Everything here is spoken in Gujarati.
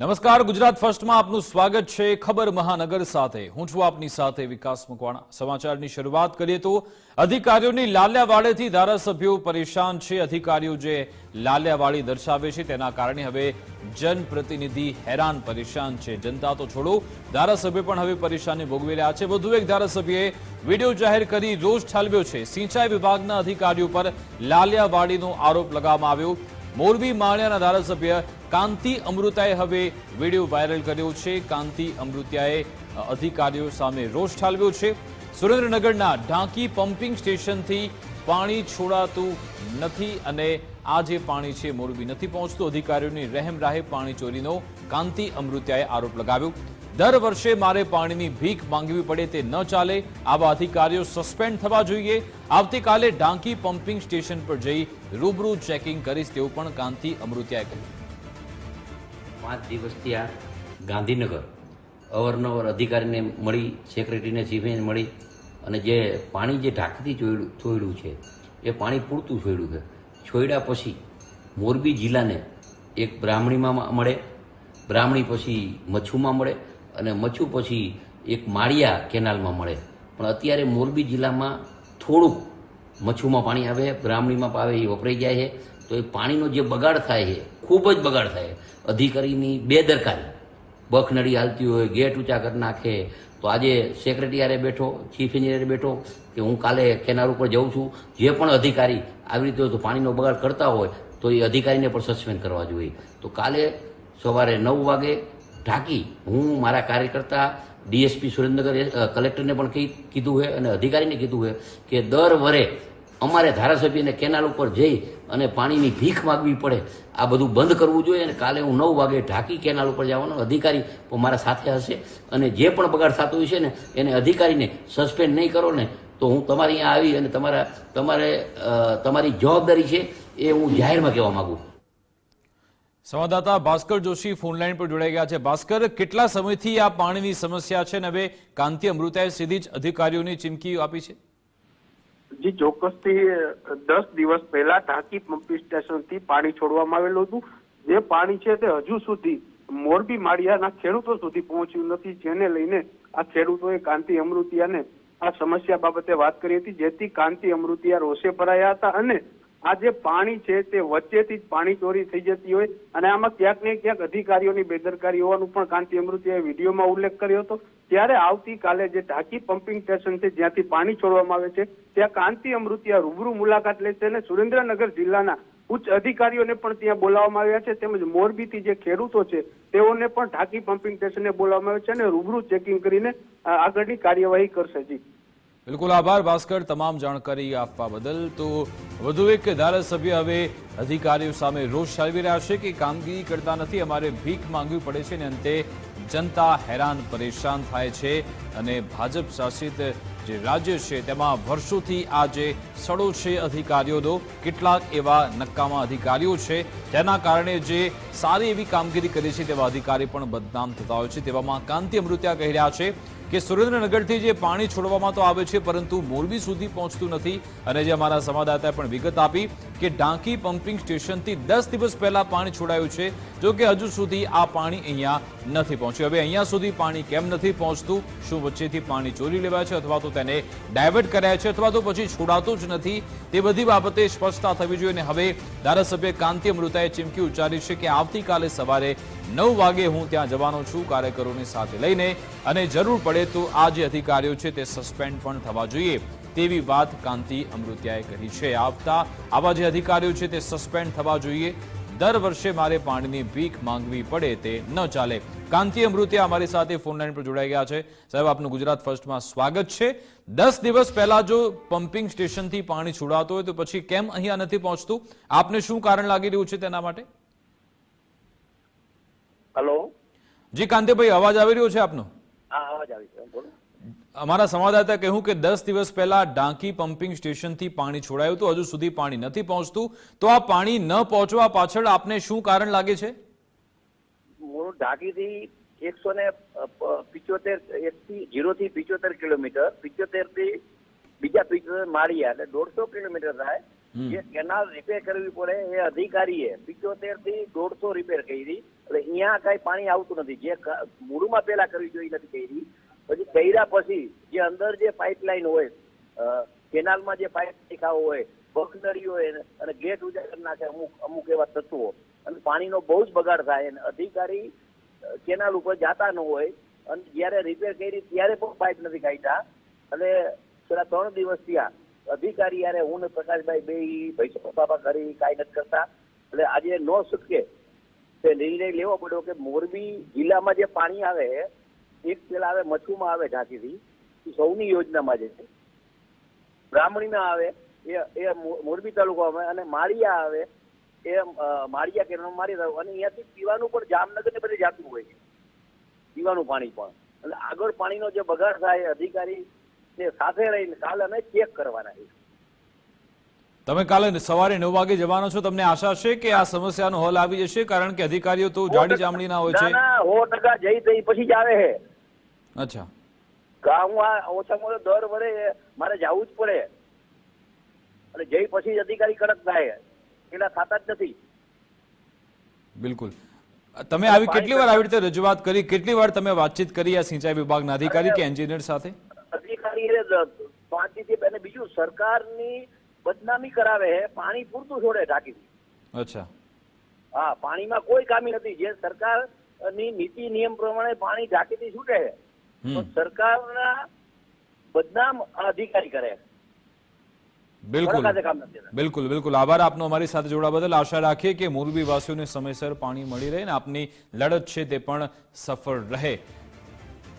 નમસ્કાર, ગુજરાત ફર્સ્ટમાં આપનું સ્વાગત છે ખબર મહાનગર સાથે. હું છું આપની સાથે વિકાસ મકવાણા. સમાચારની શરૂઆત કરીએ તો, અધિકારીઓની લાલ્યાવાડેથી ધારાસભ્યો પરેશાન છે. અધિકારીઓ જે લાલ્યાવાડી દર્શાવે છે તેના કારણે હવે જનપ્રતિનિધિ હેરાન પરેશાન છે. જનતા તો છોડો, ધારાસભ્ય પણ હવે પરેશાની ભોગવી રહ્યા છે. વધુ એક ધારાસભ્યએ વીડિયો જાહેર કરી રોષ ઠાલવ્યો છે. સિંચાઈ વિભાગના અધિકારીઓ પર લાલિયાવાડીનો આરોપ લગાવવામાં આવ્યો. મોરબી માળિયાના ધારાસભ્ય કાંતિ અમૃતાએ હવે વીડિયો વાયરલ કર્યો છે. કાંતિ અમૃતિયાએ અધિકારીઓ સામે રોષ ઠાલવ્યો છે. સુરેન્દ્રનગરના ઢાંકી પમ્પિંગ સ્ટેશનથી પાણી છોડાતું નથી અને આ જે પાણી છે મોરબી નથી પહોંચતું. અધિકારીઓની રહેમ રાહે પાણી ચોરીનો કાંતિ અમૃતિયાએ આરોપ લગાવ્યો. દર વર્ષે મારે પાણીની ભીખ માંગવી પડે તે ન ચાલે, આવા અધિકારીઓ સસ્પેન્ડ થવા જોઈએ. આવતીકાલે ઢાંકી પમ્પિંગ સ્ટેશન પર જઈ રૂબરૂ ચેકિંગ કરીશ તેવું પણ કાંતિ અમૃત્યાએ કહ્યું. પાંચ દિવસથી આ ગાંધીનગર અવારનવાર અધિકારીને મળી સેક્રેટરીને ચીફને મળી અને જે પાણી જે ઢાંકીથી છોડ્યું છોડ્યું છે, એ પાણી પૂરતું છોડ્યું છે. છોડ્યા પછી મોરબી જિલ્લાને એક બ્રાહ્મણીમાં મળે, બ્રાહ્મણી પછી મચ્છુમાં મળે અને મચ્છુ પછી એક માળિયા કેનાલમાં મળે. પણ અત્યારે મોરબી જિલ્લામાં થોડુંક મચ્છુમાં પાણી આવે, બ્રાહ્મણીમાં આવે એ વપરાઈ જાય છે. તો એ પાણીનો જે બગાડ થાય છે, ખૂબ જ બગાડ થાય. અધિકારીની બેદરકારી. બખ નડી હાલતી હોય, ગેટ ઊંચા કરી નાખે. તો આજે સેક્રેટરીયારે બેઠો, ચીફ એન્જિનિયર બેઠો કે હું કાલે કેનાલ ઉપર જઉં છું. જે પણ અધિકારી આવી રીતે તો પાણીનો બગાડ કરતા હોય, તો એ અધિકારીને પણ સસ્પેન્ડ કરવા જોઈએ. તો કાલે સવારે નવ વાગે ઢાંકી હું, મારા કાર્યકર્તા, ડીએસપી સુરેન્દ્રનગર કલેક્ટરને પણ કીધું છે અને અધિકારીને કીધું છે કે દર વરે અમારે ધારાસભ્યને કેનાલ ઉપર જઈ અને પાણીની ભીખ માગવી પડે. આ બધું બંધ કરવું જોઈએ અને કાલે હું નવ વાગે ઢાંકી કેનાલ ઉપર જવાનો. અધિકારી પણ મારા સાથે હશે અને જે પણ બગાડ થતો હોય છે ને, એને અધિકારીને સસ્પેન્ડ નહીં કરો ને, તો હું તમારી અહીંયા આવી અને તમારા, તમારે તમારી જવાબદારી છે એ હું જાહેરમાં કહેવા માંગુ. સંવાદદાતા ભાસ્કર જોશી ફોનલાઈન પર જોડાઈ ગયા છે. ભાસ્કર, કેટલા સમયથી આ પાણીની સમસ્યા છે અને હવે કાંતિ અમૃતાએ સીધી જ અધિકારીઓની ચીમકી આપી છે? જી, ચોક્કસથી દસ દિવસ પહેલા ટાંકી પંપી સ્ટેશનથી પાણી છોડવામાં આવેલું હતું. જે પાણી છે તે હજુ સુધી મોરબી માળિયાના ખેડૂતો સુધી પહોંચ્યું નથી. જેને લઈને આ ખેડૂતોએ કાંતિ અમૃતિયાને આ સમસ્યા બાબતે વાત કરી હતી. જેથી કાંતિ અમૃતિયા રોષે ભરાયા હતા અને આ જે પાણી છે તે વચ્ચેથી જ પાણી ચોરી થઈ જતી હોય અને આમાં ક્યાંક ને ક્યાંક અધિકારીઓની બેદરકારી હોવાનું પણ કાંતિ અમૃતિએ વિડીયોમાં ઉલ્લેખ કર્યો હતો. ત્યારે આવતીકાલે જે ઢાકી પમ્પિંગ સ્ટેશન છે જ્યાંથી પાણી છોડવામાં આવે છે, ત્યાં કાંતિ અમૃતિયા રૂબરૂ મુલાકાત લેશે અને સુરેન્દ્રનગર જિલ્લાના ઉચ્ચ અધિકારીઓને પણ ત્યાં બોલાવવામાં આવ્યા છે. તેમજ મોરબીથી જે ખેડૂતો છે, તેઓને પણ ઢાકી પમ્પિંગ સ્ટેશને બોલાવવામાં આવ્યા છે અને રૂબરૂ ચેકિંગ કરીને આગળની કાર્યવાહી કરશે. જી. બિલકુલ આભાર, ભાસ્કર. તમામ જાણકારી આપવા બદલ તો વધુ એક ધારાસભ્ય હવે અધિકારીઓ સામે રોષ ઠાલવી રહ્યા છે કે કામગીરી કરતા નથી. અમારે ભીખ માંગવી પડે છે અને અંતે જનતા હેરાન, પરેશાન થાય છે. અને ભાજપ શાસિત જે રાજ્ય છે તેમાં વર્ષોથી આ જે સડો છે અધિકારીઓનો કેટલાક એવા નક્કામાં અધિકારીઓ છે તેના કારણે જે સારી એવી કામગીરી કરી છે તેવા અધિકારી પણ બદનામ થતા હોય છે. તેવામાં કાંતિ અમૃત્યા કહી રહ્યા છે. કે સુરેન્દ્રનગરથી જે પાણી છોડવામાં તો આવે છે, પરંતુ મોરબી સુધી પહોંચતું નથી. અને જે અમારા સંવાદદાતાએ પણ વિગત આપી કે ડાંકી પમ્પિંગ સ્ટેશનથી દસ દિવસ પહેલા પાણી છોડાયું છે, જો કે હજુ સુધી આ પાણી અહીંયા નથી પહોંચ્યું. હવે અહીંયા સુધી પાણી કેમ નથી પહોંચતું, શું વચ્ચેથી પાણી ચોરી લેવાય છે અથવા તો તેને ડાયવર્ટ કર્યા છે અથવા તો પછી છોડાતું જ નથી, તે બધી બાબતે સ્પષ્ટતા થવી જોઈએ. અને હવે ધારાસભ્ય કાંતિ અમૃતાએ ચીમકી ઉચ્ચારી છે કે આવતીકાલે સવારે નવ વાગે હું ત્યાં જવાનો છું કાર્યકરોને સાથે લઈને અને જરૂર પડે તો આ જે અધિકારીઓ છે તે સસ્પેન્ડ પણ થવા જોઈએ. તેવી વાત કાંતિ અમૃતિયાએ કહી છે. આવતા આવા જે અધિકારીઓ છે તે સસ્પેન્ડ થવા જોઈએ. દર વર્ષે મારે પાણીની ભીખ માંગવી પડે તે ન ચાલે. કાંતિ અમૃતિયા અમારી સાથે ફોન લાઈન પર જોડાઈ ગયા છે. સાહેબ, આપનું ગુજરાત ફર્સ્ટમાં સ્વાગત છે. દસ દિવસ પહેલા જો પમ્પિંગ સ્ટેશનથી પાણી છોડાતું હોય તો પછી કેમ અહીંયા નથી પહોંચતું? આપને શું કારણ લાગી રહ્યું છે તેના માટે? હલો? જી કાંતિભાઈ અવાજ આવી રહ્યો છે આપનો? હા અવાજ આવી છે બોલો. અમારા સંવાદદાતા કહ્યું કે દસ દિવસ પહેલા ડાંકી પમ્પિંગ સ્ટેશનથી પાણી છોડાયું હતું હજુ સુધી પાણી નથી પહોંચતું. તો આ પાણી ન પહોંચવા પાછળ આપને શું કારણ લાગે છે? મૂળ ઢાકીથી એકસો ને પિચોતેર એકથી જીરો થી પિચોતેર કિલોમીટર પિચોતેરથી બીજા પિચોતેર માળિયા એટલે દોઢસો કિલોમીટર થાય. જે કેનાલ રિપેર કરવી પડે એ અધિકારીએ પિચોતેરથી દોઢસો રિપેર કરી. એટલે અહીંયા કાંઈ પાણી આવતું નથી. જે મૂળમાં પેલા કરવી જોઈએ નથી કરી પછી કર્યા પછી જે અંદર જે પાઇપલાઇન હોય કેનાલમાં જે પાઇપ દેખાવો હોય બખનરી હોય અને ગેટ ઉજાગર નાખે અમુક અમુક એવા તત્વો. અને પાણીનો બહુ જ બગાડ થાય અને અધિકારી કેનાલ ઉપર જાતા ન હોય. અને જ્યારે રિપેર કરી ત્યારે પણ પાઇપ નથી કાઢ્યા અને પેલા ત્રણ દિવસ થયા, અધિકારી યારે હું ને પ્રકાશભાઈ બે ભાઈ બાબા કરી, કાંઈ નથી કરતા. એટલે આજે નો છૂટકે તે નિર્ણય લેવો પડ્યો કે મોરબી જિલ્લામાં જે પાણી આવે, એક પેલા આવે મચ્છુમાં આવે ઝાંકીથી એ સૌની યોજનામાં જે છે. બ્રાહ્મણીમાં આવે, એ એ મોરબી તાલુકામાં અને માળિયા આવે, એ માળિયા કેરણમાં મારી રહ્યો. અને અહીંયાથી પીવાનું પણ જામનગર ને બધે જાતું હોય છે. પીવાનું પાણી પણ. એટલે આગળ પાણીનો જે બગાડ થાય, અધિકારી ને સાથે રહીને કાલે અમે ચેક કરવાના છે. તમે કાલે સવારે નવ વાગે જવાનો છો. તમને આશા છે કે આ સમસ્યાનો હલ આવી જશે? કારણ કે અધિકારીઓ તો જાડી ચામડીના હોય છે. સો ટકા જઈ તઈ પછી જ આવે છે અચ્છા. કા હું આ ઓછામાં ઓછો દર વડે મારે જવું જ પડે. અને જઈ પછી જ અધિકારી કડક થાય. એના થતા જ નથી. બિલકુલ. તમે આવી કેટલી વાર આવી રીતે રજૂઆત કરી? કેટલી વાર તમે વાતચીત કરી આ સિંચાઈ વિભાગના અધિકારી કે એન્જિનિયર સાથે? અધિકારી પાંચથી અને બીજું સરકારની બદનામી કરાવે છે પાણી પૂરતું છોડે ઢાંકીથી. અચ્છા. હા પાણીમાં કોઈ કામી નથી. જે સરકારની નીતિ નિયમ પ્રમાણે પાણી ઢાંકીથી છૂટે છે તો સરકારના બદનામ અધિકારી કરે બિલકુલ. બિલકુલ બિલકુલ. આભાર આપનો અમારી સાથે જોડા બદલ. આશા રાખીએ કે મોરબી વાસીઓને સમયસર પાણી મળી રહે અને આપની લડત છે તે પણ સફળ રહે.